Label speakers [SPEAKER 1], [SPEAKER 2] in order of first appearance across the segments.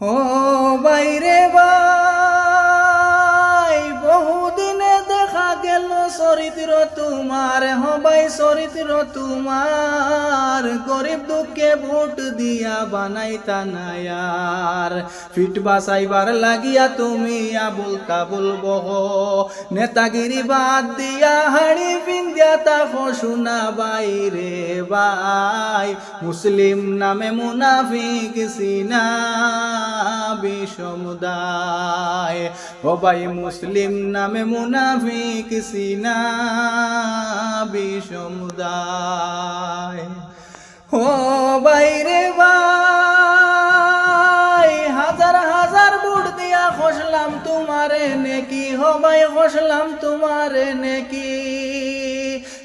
[SPEAKER 1] ও বাইরে বাই চরিত্র তোমার হবাই চরিত্র তোমার। গরিব দুঃখে ভোট দিয়া বানাইতা নায়ার। ফিট বাসাইবার লাগিয়া তুমি আবুল তাবুল বহ। নেতাগিরি বাদ দিয়া হাড়ি পিন্দিয়া তাকো শোনা বাইরে বাই মুসলিম নামে মুনাফিক সিনা বিষমুদায় ও ভাই, মুসলিম নামে মুনাফিক সিনা বিষমুদায় ও বাইরে ভাই, হাজার হাজার বুট দিয়া খসলাম তোমারে নেকি হবাই খসলাম তোমারে নেকি।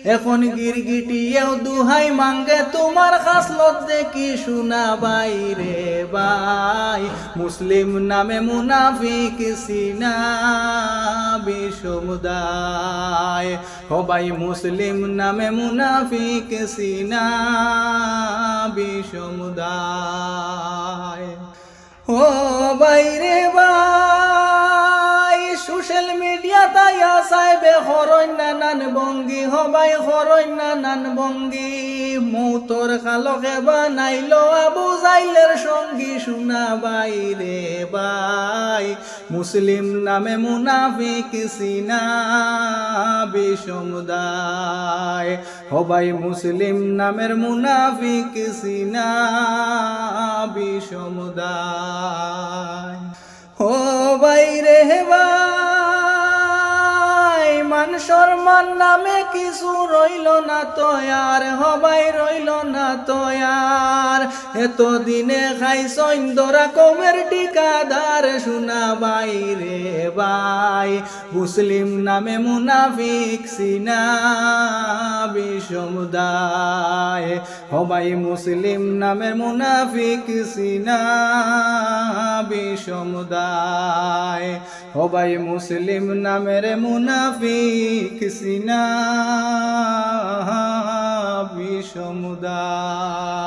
[SPEAKER 1] এখন গিরগিটিয়েও দুহাই মাঙ্গে, তোমার খাসলত দেখি শোনা বাইরে বাই। মুসলিম নামে মুনাফিক সিনা বিষমুদায় হবাই মুসলিম নামে মুনাফিক সিনা বিষমুদায় ও বাইরে মিডিয়া তাই আসাইবে হরণ নানান বঙ্গি, হবাই হরণ নানান বঙ্গি। মৌতর কালকে বানাইল আবু জাইলের সঙ্গী শোনা বাইরে বাই। মুসলিম নামে মুনাফিক সিনা বিষমুদায় হবাই মুসলিম নামের মুনাফিক সিনা বিষমুদায় ও বাইরে ভাই মান সম্মান নামে কিছু রইল না তো আর হবাই রইল না তো এত দিনে খাই সৈন্দরা কমের টিকাদার শোনা বাইরে ভাই মুসলিম নামে মুনাফিক সিনা বিষমুদায় হবাই মুসলিম নামের মুনাফিক সিনা বিষমুদায় হবাই মুসলিম নামের মুনাফিক সিনা বিষমুদায়